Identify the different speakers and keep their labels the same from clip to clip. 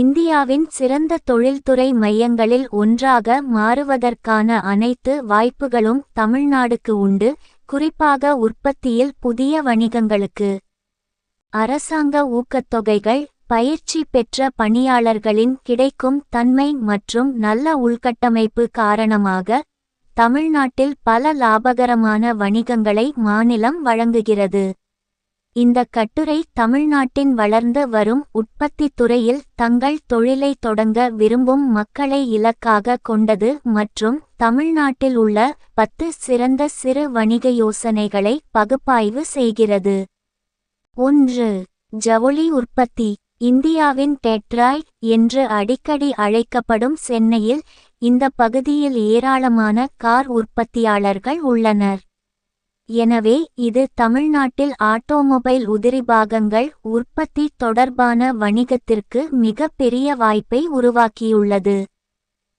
Speaker 1: இந்தியாவின் சிறந்த தொழில்துறை மையங்களில் ஒன்றாக மாறுவதற்கான அனைத்து வாய்ப்புகளும் தமிழ்நாடுக்கு உண்டு குறிப்பாக உற்பத்தியில் புதிய வணிகங்களுக்கு. அரசாங்க ஊக்கத்தொகைகள் பயிற்சி பெற்ற பணியாளர்களின் கிடைக்கும் தன்மை மற்றும் நல்ல உள்கட்டமைப்பு காரணமாக தமிழ்நாட்டில் பல லாபகரமான வணிகங்களை மாநிலம் வழங்குகிறது. இந்த கட்டுரை தமிழ்நாட்டின் வளர்ந்து வரும் உற்பத்தி துறையில் தங்கள் தொழிலை தொடங்க விரும்பும் மக்களை இலக்காக கொண்டது மற்றும் தமிழ்நாட்டில் உள்ள பத்து சிறந்த சிறு வணிக யோசனைகளை பகுப்பாய்வு செய்கிறது. ஒன்று. ஜவுளி உற்பத்தி. இந்தியாவின் டெட்ராய் என்று அடிக்கடி அழைக்கப்படும் சென்னையில் இந்த பகுதியில் ஏராளமான கார் உற்பத்தியாளர்கள் உள்ளனர். எனவே இது தமிழ்நாட்டில் ஆட்டோமொபைல் உதிரி பாகங்கள் உற்பத்தி தொடர்பான வணிகத்திற்கு மிக பெரிய வாய்ப்பை உருவாக்கியுள்ளது.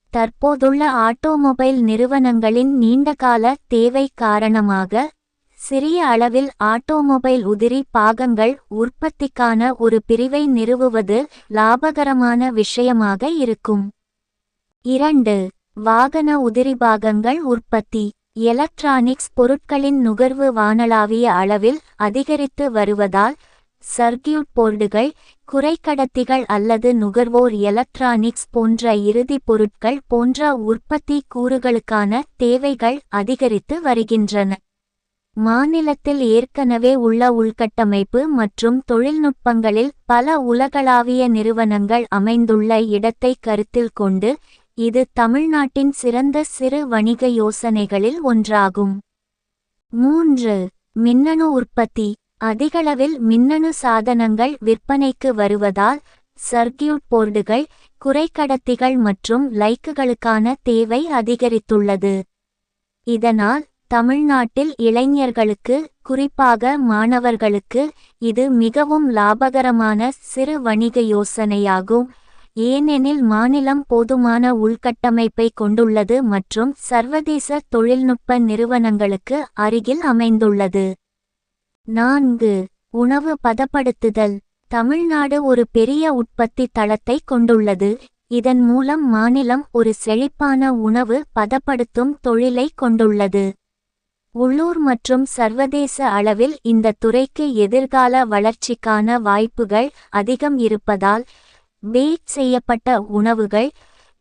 Speaker 1: தற்போதுள்ள ஆட்டோமொபைல் நிறுவனங்களின் நீண்டகால தேவை காரணமாக சிறிய அளவில் ஆட்டோமொபைல் உதிரி பாகங்கள் உற்பத்திக்கான ஒரு பிரிவை நிறுவுவது லாபகரமான விஷயமாக இருக்கும். இரண்டு வாகன உதிரி பாகங்கள் உற்பத்தி. எலக்ட்ரானிக்ஸ் பொருட்களின் நுகர்வு வானளாவிய அளவில் அதிகரித்து வருவதால் சர்க்கியூட் போர்டுகள் குறைக்கடத்திகள் அல்லது நுகர்வோர் எலக்ட்ரானிக்ஸ் போன்ற இறுதிப் பொருட்கள் போன்ற உற்பத்தி கூறுகளுக்கான தேவைகள் அதிகரித்து வருகின்றன. மாநிலத்தில் ஏற்கனவே உள்ள உள்கட்டமைப்பு மற்றும் தொழில்நுட்பங்களில் பல உலகளாவிய நிறுவனங்கள் அமைந்துள்ள இடத்தை கருத்தில் கொண்டு இது தமிழ்நாட்டின் சிறந்த சிறு வணிக யோசனைகளில் ஒன்றாகும். மூன்று மின்னணு உற்பத்தி. அதிகளவில் மின்னணு சாதனங்கள் விற்பனைக்கு வருவதால் சர்க்கியூட் போர்டுகள் குறைக்கடத்திகள் மற்றும் லைக்குகளுக்கான தேவை அதிகரித்துள்ளது. இதனால் தமிழ்நாட்டில் இளைஞர்களுக்கு குறிப்பாக மாணவர்களுக்கு இது மிகவும் லாபகரமான சிறு வணிக யோசனையாகும். ஏனெனில் மாநிலம் போதுமான உள்கட்டமைப்பை கொண்டுள்ளது மற்றும் சர்வதேச தொழில்நுட்ப நிறுவனங்களுக்கு அருகில் அமைந்துள்ளது. நான்கு. உணவு பதப்படுத்துதல். தமிழ்நாடு ஒரு பெரிய உற்பத்தி தளத்தை கொண்டுள்ளது. இதன் மூலம் மாநிலம் ஒரு செழிப்பான உணவு பதப்படுத்தும் தொழிலை கொண்டுள்ளது. உள்ளூர் மற்றும் சர்வதேச அளவில் இந்த துறைக்கு எதிர்கால வளர்ச்சிக்கான வாய்ப்புகள் அதிகம் இருப்பதால் பேக் செய்யப்பட்ட உணவுகள்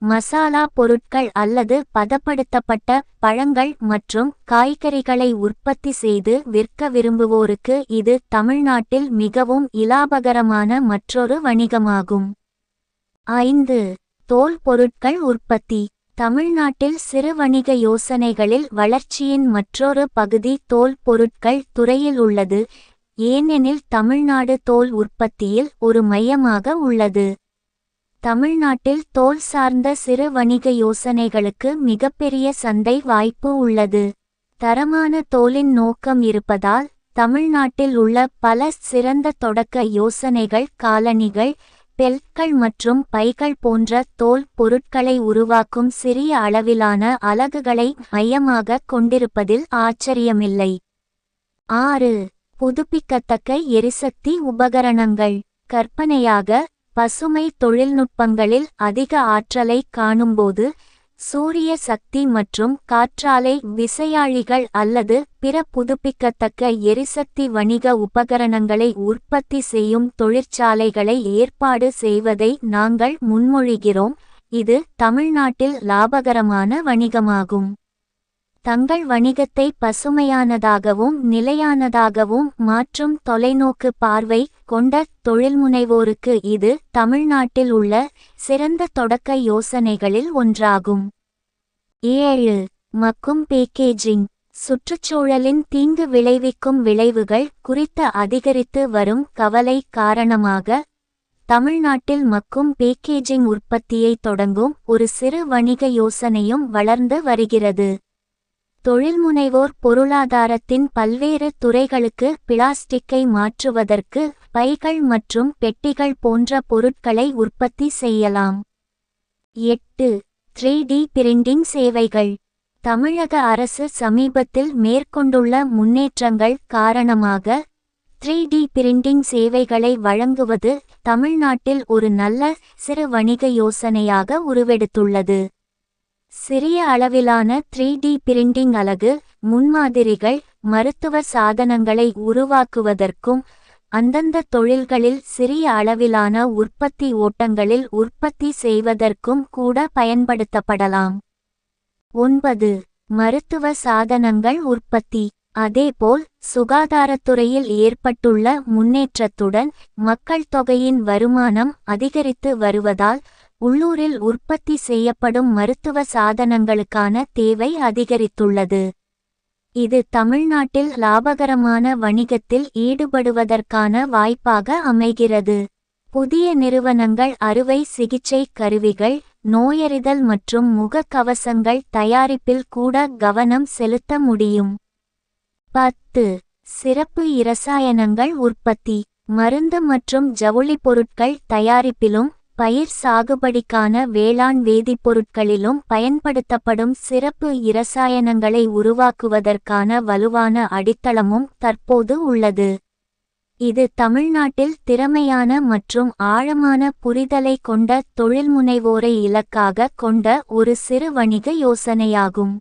Speaker 1: மசாலா பொருட்கள் அல்லது பதப்படுத்தப்பட்ட பழங்கள் மற்றும் காய்கறிகளை உற்பத்தி செய்து விற்க விரும்புவோருக்கு இது தமிழ்நாட்டில் மிகவும் இலாபகரமான மற்றொரு வணிகமாகும். ஐந்து. தோல் பொருட்கள் உற்பத்தி. தமிழ்நாட்டில் சிறு வணிக யோசனைகளில் வளர்ச்சியின் மற்றொரு பகுதி தோல் பொருட்கள் துறையில் உள்ளது. ஏனெனில் தமிழ்நாடு தோல் உற்பத்தியில் ஒரு மையமாக உள்ளது. தமிழ்நாட்டில் தோல் சார்ந்த சிறு வணிக யோசனைகளுக்கு மிகப்பெரிய சந்தை வாய்ப்பு உள்ளது. தரமான தோலின் நோக்கம் இருப்பதால் தமிழ்நாட்டில் உள்ள பல சிறந்த தொடக்க யோசனைகள் காலணிகள் பெல்ட்கள் மற்றும் பைகள் போன்ற தோல் பொருட்களை உருவாக்கும் சிறிய அளவிலான அலகுகளை மையமாக கொண்டிருப்பதில் ஆச்சரியமில்லை. ஆறு. புதுப்பிக்கத்தக்க எரிசக்தி உபகரணங்கள். கற்பனையாக பசுமை தொழில்நுட்பங்களில் அதிக ஆற்றலை காணும்போது சூரிய சக்தி மற்றும் காற்றாலை விசையாழிகள் அல்லது பிற புதுப்பிக்கத்தக்க எரிசக்தி வணிக உபகரணங்களை உற்பத்தி செய்யும் தொழிற்சாலைகளை ஏற்பாடு செய்வதை நாங்கள் முன்மொழிகிறோம். இது தமிழ்நாட்டில் லாபகரமான வணிகமாகும். தங்கள் வணிகத்தை பசுமையானதாகவும் நிலையானதாகவும் மாற்றும் தொலைநோக்கு பார்வை கொண்ட தொழில்முனைவோருக்கு இது தமிழ்நாட்டில் உள்ள சிறந்த தொடக்க யோசனைகளில் ஒன்றாகும். ஏழு. மக்கும் பேக்கேஜிங். சுற்றுச்சூழலின் தீங்கு விளைவிக்கும் விளைவுகள் குறித்த அதிகரித்து வரும் கவலை காரணமாக தமிழ்நாட்டில் மக்கும் பேக்கேஜிங் உற்பத்தியை தொடங்கும் ஒரு சிறு வணிக யோசனையும் வளர்ந்து வருகிறது. தொழில்முனைவோர் பொருளாதாரத்தின் பல்வேறு துறைகளுக்கு பிளாஸ்டிக்கை மாற்றுவதற்கு பைகள் மற்றும் பெட்டிகள் போன்ற பொருட்களை உற்பத்தி செய்யலாம். எட்டு. த்ரீ டி பிரிண்டிங் சேவைகள். தமிழக அரசு சமீபத்தில் மேற்கொண்டுள்ள முன்னேற்றங்கள் காரணமாக த்ரீ டி பிரிண்டிங் சேவைகளை வழங்குவது தமிழ்நாட்டில் ஒரு நல்ல சிறு வணிக யோசனையாக உருவெடுத்துள்ளது. சிறிய அளவிலான த்ரீ டி பிரிண்டிங் அலகு முன்மாதிரிகள் மருத்துவ சாதனங்களை உருவாக்குவதற்கும் அந்தந்த தொழில்களில் சிறிய அளவிலான உற்பத்தி ஓட்டங்களில் உற்பத்தி செய்வதற்கும் கூட பயன்படுத்தப்படலாம். ஒன்பது. மருத்துவ சாதனங்கள் உற்பத்தி. அதேபோல் சுகாதாரத்துறையில் ஏற்பட்டுள்ள முன்னேற்றத்துடன் மக்கள் தொகையின் வருமானம் அதிகரித்து வருவதால் உள்ளூரில் உற்பத்தி செய்யப்படும் மருத்துவ சாதனங்களுக்கான தேவை அதிகரித்துள்ளது. இது தமிழ்நாட்டில் லாபகரமான வணிகத்தில் ஈடுபடுவதற்கான வாய்ப்பாக அமைகிறது. புதிய நிறுவனங்கள் அறுவை சிகிச்சை கருவிகள் நோயறிதல் மற்றும் முகக்கவசங்கள் தயாரிப்பில் கூட கவனம் செலுத்த முடியும். பத்து. சிறப்பு இரசாயனங்கள் உற்பத்தி. மருந்து மற்றும் ஜவுளி பொருட்கள் தயாரிப்பிலும் பயிர் சாகுபடிக்கான வேளாண் வேதிப்பொருட்களிலும் பயன்படுத்தப்படும் சிறப்பு இரசாயனங்களை உருவாக்குவதற்கான வலுவான அடித்தளமும் தற்போது உள்ளது. இது தமிழ்நாட்டில் திறமையான மற்றும் ஆழமான புரிதலை கொண்ட தொழில்முனைவோரை இலக்காக கொண்ட ஒரு சிறு வணிக யோசனையாகும்.